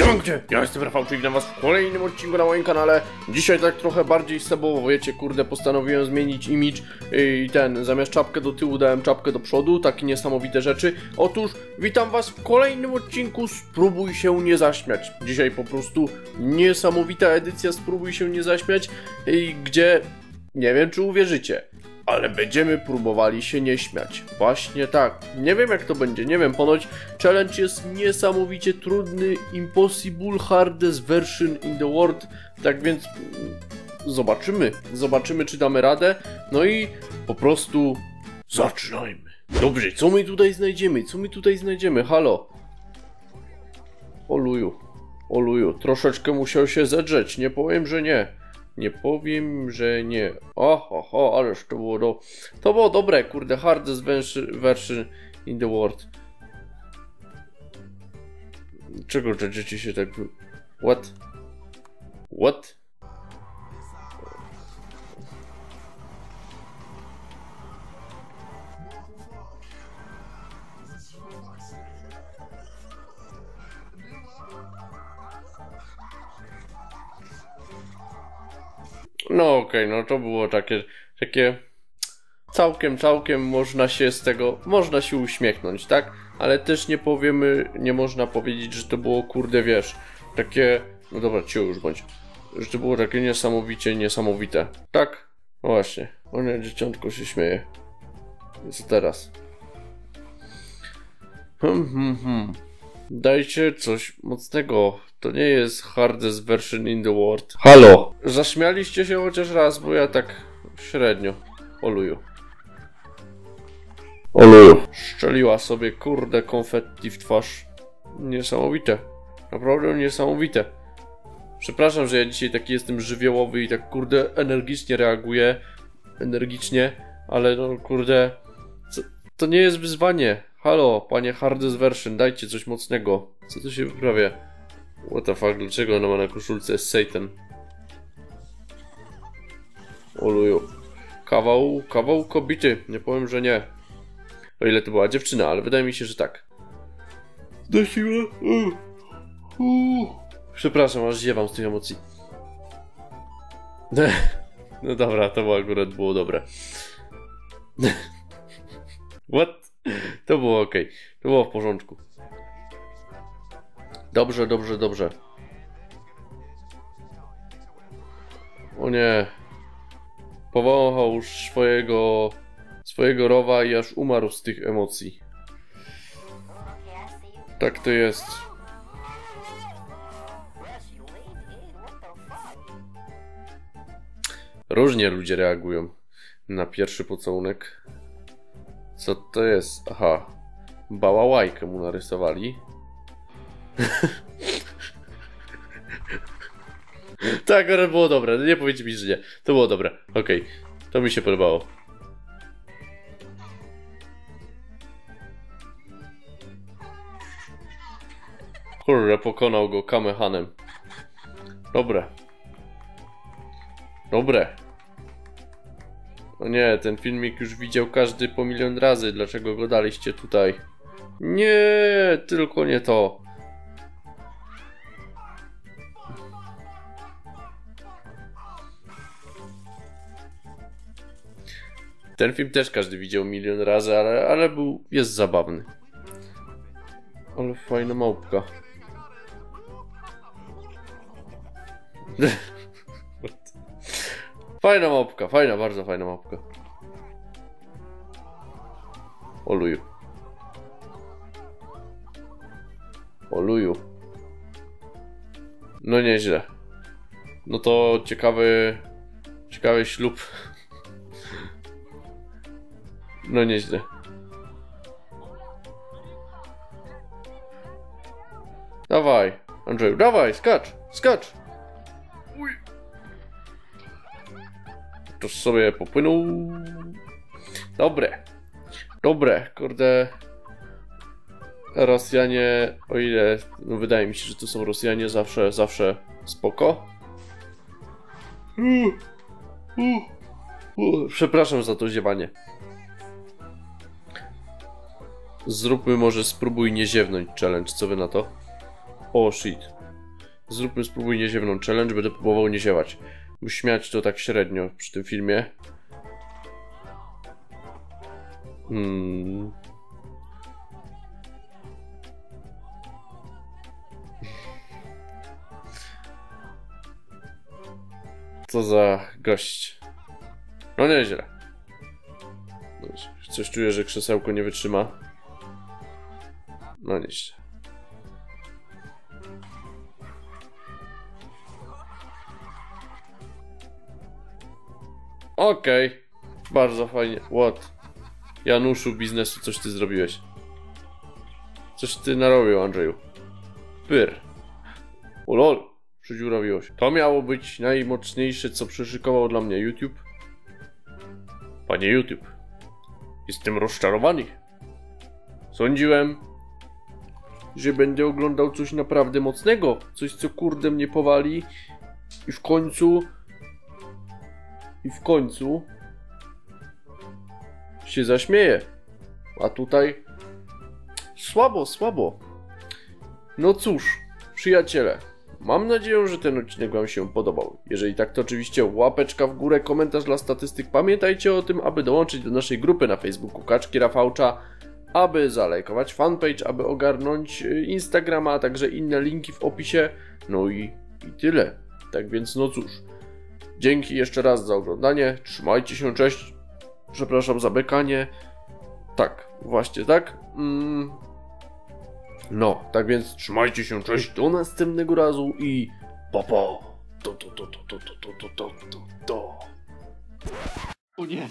Siemankę, ja jestem Rafał, czyli na was w kolejnym odcinku na moim kanale. Dzisiaj tak trochę bardziej sebowo, wiecie, kurde, postanowiłem zmienić image i ten, zamiast czapkę do tyłu dałem czapkę do przodu, takie niesamowite rzeczy. Otóż, witam was w kolejnym odcinku Spróbuj się nie zaśmiać. Dzisiaj po prostu niesamowita edycja Spróbuj się nie zaśmiać, gdzie, nie wiem czy uwierzycie, ale będziemy próbowali się nie śmiać. Właśnie tak. Nie wiem jak to będzie, nie wiem, ponoć challenge jest niesamowicie trudny, impossible hardest version in the world, tak więc zobaczymy, zobaczymy czy damy radę, no i po prostu zaczynajmy. Dobrze, co my tutaj znajdziemy, co my tutaj znajdziemy, halo? Oluju, oluju, troszeczkę musiał się zedrzeć, nie powiem, że nie. Nie powiem, że nie. Oho, ho, ależ to było do... To było dobre, kurde, hardest version in the world. Czego rzeczy się tak... What? What? No okej, okay, no to było takie, takie całkiem, całkiem można się z tego, można się uśmiechnąć, tak? Ale też nie powiemy, nie można powiedzieć, że to było kurde, wiesz, takie, no dobra, ciu już bądź, że to było takie niesamowicie niesamowite. Tak? No właśnie, o nie, dzieciątko się śmieje. Co teraz? Hmm, hmm, hmm. Dajcie coś mocnego. To nie jest hardest version in the world. Halo! Zaśmialiście się chociaż raz, bo ja tak średnio. Oluju. Oluju. Szczeliła sobie kurde konfetti w twarz. Niesamowite. Naprawdę niesamowite. Przepraszam, że ja dzisiaj taki jestem żywiołowy i tak kurde energicznie reaguję. Energicznie, ale no kurde. To nie jest wyzwanie. Halo, panie hardest version, dajcie coś mocnego. Co to się wyprawia? What the fuck, dlaczego ona ma na koszulce Satan? Oluju. Kawał, kawał kobity. Nie powiem, że nie. O ile to była dziewczyna, ale wydaje mi się, że tak. Do siły. Przepraszam, aż ziewam z tych emocji. No dobra, to akurat było dobre. What? To było ok. To było w porządku. Dobrze, dobrze, dobrze. O nie. Powąchał już swojego, swojego rowa i aż umarł z tych emocji. Tak to jest. Różnie ludzie reagują na pierwszy pocałunek. Co to jest? Aha. Bałałajkę mu narysowali. tak, ale było dobre. Nie powiedzcie mi, że nie. To było dobre. Okej. Okay. To mi się podobało. Kurde, pokonał go Kamehanem. Dobre. Dobre. O nie, ten filmik już widział każdy po milion razy. Dlaczego go daliście tutaj? Nie, tylko nie to. Ten film też każdy widział milion razy, ale, ale był, jest zabawny. Ale fajna małpka. Fajna mapka, fajna, bardzo fajna mapka. Oluju. Oluju. No nieźle. No to ciekawy... Ciekawy ślub. No nieźle. Dawaj, Andrzeju, dawaj, skacz, skacz. to sobie popłynął. Dobre. Dobre, kurde. Rosjanie, o ile no wydaje mi się, że to są Rosjanie zawsze, zawsze spoko. Przepraszam za to ziewanie. Zróbmy może spróbuj nie ziewnąć challenge, co wy na to? O shit. Zróbmy spróbuj nie challenge, będę próbował nie ziewać. Śmiać to tak średnio przy tym filmie. Hmm. Co za gość. No nieźle. Coś czuję, że krzesełko nie wytrzyma. No nieźle. Okej. Okay. Bardzo fajnie. What? Januszu biznesu, coś ty zrobiłeś. Coś ty narobił, Andrzeju. Pyr. O lol. Przydziurawiło się. To miało być najmocniejsze, co przyszykował dla mnie YouTube. Panie YouTube. Jestem rozczarowany. Sądziłem, że będę oglądał coś naprawdę mocnego. Coś, co kurde mnie powali. I w końcu i w końcu się zaśmieje. A tutaj słabo, słabo. No cóż, przyjaciele, mam nadzieję, że ten odcinek Wam się podobał. Jeżeli tak, to oczywiście łapeczka w górę, komentarz dla statystyk. Pamiętajcie o tym, aby dołączyć do naszej grupy na Facebooku Kaczki Rafałcza, aby zalajkować fanpage, aby ogarnąć y, Instagrama, a także inne linki w opisie. No i, i tyle. Tak więc, no cóż. Dzięki jeszcze raz za oglądanie. Trzymajcie się, cześć. Przepraszam za bekanie. Tak, właśnie tak. Mm. No, tak więc trzymajcie się, cześć. Do następnego razu i popo. To, to, to, to, to, to, to, to, to, to. O nie.